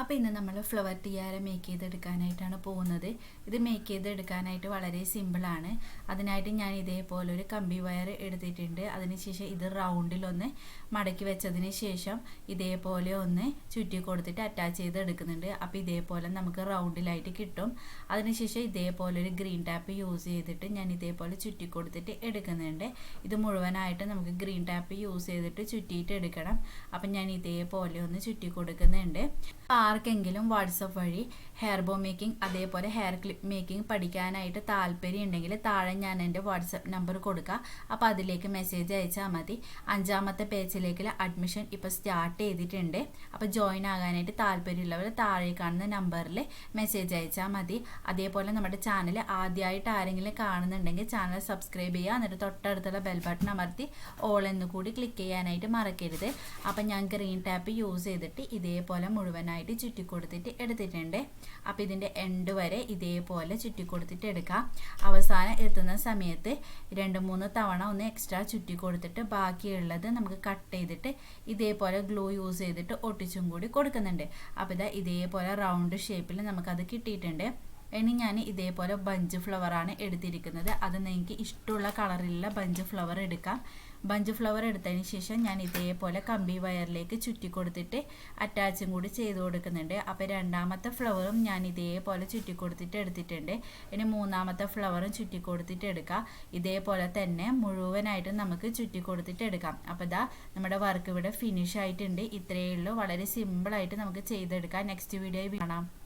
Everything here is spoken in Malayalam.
അപ്പോൾ ഇന്ന് നമ്മൾ ഫ്ലവർ ടിയാര മേക്ക് ചെയ്തെടുക്കാനായിട്ടാണ് പോകുന്നത്. ഇത് മേക്ക് ചെയ്തെടുക്കാനായിട്ട് വളരെ സിമ്പിളാണ് അതിനായിട്ട് ഞാൻ ഇതേപോലെ ഒരു കമ്പി വയർ എടുത്തിട്ടുണ്ട്. അതിനുശേഷം ഇത് റൗണ്ടിലൊന്ന് മടക്കി വെച്ചതിന് ശേഷം ഇതേപോലെ ഒന്ന് ചുറ്റി കൊടുത്തിട്ട് അറ്റാച്ച് ചെയ്ത് എടുക്കുന്നുണ്ട് അപ്പോൾ ഇതേപോലെ നമുക്ക് റൗണ്ടിലായിട്ട് കിട്ടും. അതിനുശേഷം ഇതേപോലെ ഒരു ഗ്രീൻ ടാപ്പ് യൂസ് ചെയ്തിട്ട് ഞാൻ ഇതേപോലെ ചുറ്റി കൊടുത്തിട്ട് എടുക്കുന്നുണ്ട്. ഇത് മുഴുവനായിട്ട് നമുക്ക് ഗ്രീൻ ടാപ്പ് യൂസ് ചെയ്തിട്ട് ചുറ്റിയിട്ട് എടുക്കണം. അപ്പം ഞാൻ ഇതേപോലെ ഒന്ന് ചുറ്റി കൊടുക്കുന്നുണ്ട്. ആർക്കെങ്കിലും വാട്സപ്പ് വഴി ഹെയർ ബോ മേക്കിംഗ് അതേപോലെ ഹെയർ ക്ലിപ്പ് മേക്കിംഗ് പഠിക്കാനായിട്ട് താല്പര്യം ഉണ്ടെങ്കിൽ താഴെ ഞാൻ എന്റെ വാട്സപ്പ് നമ്പർ കൊടുക്കാം. അപ്പോൾ അതിലേക്ക് മെസ്സേജ് അയച്ചാൽ മതി. അഞ്ചാമത്തെ പേജിലേക്ക് അഡ്മിഷൻ ഇപ്പോൾ സ്റ്റാർട്ട് ചെയ്തിട്ടുണ്ട്. അപ്പോൾ ജോയിൻ ആകാനായിട്ട് താല്പര്യമുള്ളവർ താഴെ കാണുന്ന നമ്പറിൽ മെസ്സേജ് അയച്ചാൽ മതി. അതേപോലെ നമ്മുടെ ചാനൽ ആദ്യമായിട്ട് ആരെങ്കിലും കാണുന്നുണ്ടെങ്കിൽ ചാനൽ സബ്സ്ക്രൈബ് ചെയ്യുക. എന്നിട്ട് തൊട്ടടുത്തുള്ള ബെൽ ബട്ടൺ അമർത്തി ഓൾ എന്ന് കൂടി ക്ലിക്ക് ചെയ്യാനായിട്ട് മറക്കരുത്. അപ്പം ഞാൻ ഗ്രീൻ ടാപ്പ് യൂസ് ചെയ്തിട്ട് ഇതേപോലെ മുഴുവനായിട്ട് ചുറ്റി കൊടുത്തിട്ട് എടുത്തിട്ടുണ്ട്. അപ്പോൾ ഇതിന്റെ എൻഡ് വരെ ഇതേപോലെ ചുറ്റി കൊടുത്തിട്ട് എടുക്കാം. അവസാനം എത്തുന്ന സമയത്ത് രണ്ട് മൂന്ന് തവണ ഒന്ന് എക്സ്ട്രാ ചുറ്റി കൊടുത്തിട്ട് ബാക്കിയുള്ളത് നമുക്ക് കട്ട് ചെയ്തിട്ട് ഇതേപോലെ ഗ്ലൂ യൂസ് ചെയ്തിട്ട് ഒട്ടിച്ചും കൂടി കൊടുക്കുന്നുണ്ട്. അപ്പോൾ ഇതാ ഇതേപോലെ റൗണ്ട് ഷേപ്പിൽ നമുക്കത് കിട്ടിയിട്ടുണ്ട്. ഇനി ഞാൻ ഇതേപോലെ ബഞ്ച് ഫ്ലവറാണ് എടുത്തിരിക്കുന്നത്. അത് നിങ്ങൾക്ക് ഇഷ്ടമുള്ള കളറിലുള്ള ബഞ്ച് ഫ്ലവർ എടുക്കാം. ബഞ്ച് ഫ്ലവർ എടുത്തതിന് ശേഷം ഞാൻ ഇതേപോലെ കമ്പി വയറിലേക്ക് ചുറ്റി കൊടുത്തിട്ട് അറ്റാച്ചും കൂടി ചെയ്ത് കൊടുക്കുന്നുണ്ട്. അപ്പോൾ രണ്ടാമത്തെ ഫ്ലവറും ഞാൻ ഇതേപോലെ ചുറ്റി കൊടുത്തിട്ട് എടുത്തിട്ടുണ്ട്. ഇനി മൂന്നാമത്തെ ഫ്ലവറും ചുറ്റി കൊടുത്തിട്ട് എടുക്കാം. ഇതേപോലെ തന്നെ മുഴുവനായിട്ട് നമുക്ക് ചുറ്റി കൊടുത്തിട്ട് എടുക്കാം. അപ്പോൾ ഇതാ നമ്മുടെ വർക്ക് ഇവിടെ ഫിനിഷ് ആയിട്ടുണ്ട്. ഇത്രയേ ഉള്ളൂ. വളരെ സിമ്പിളായിട്ട് നമുക്ക് ചെയ്തെടുക്കാം. നെക്സ്റ്റ് വീഡിയോ കാണാം.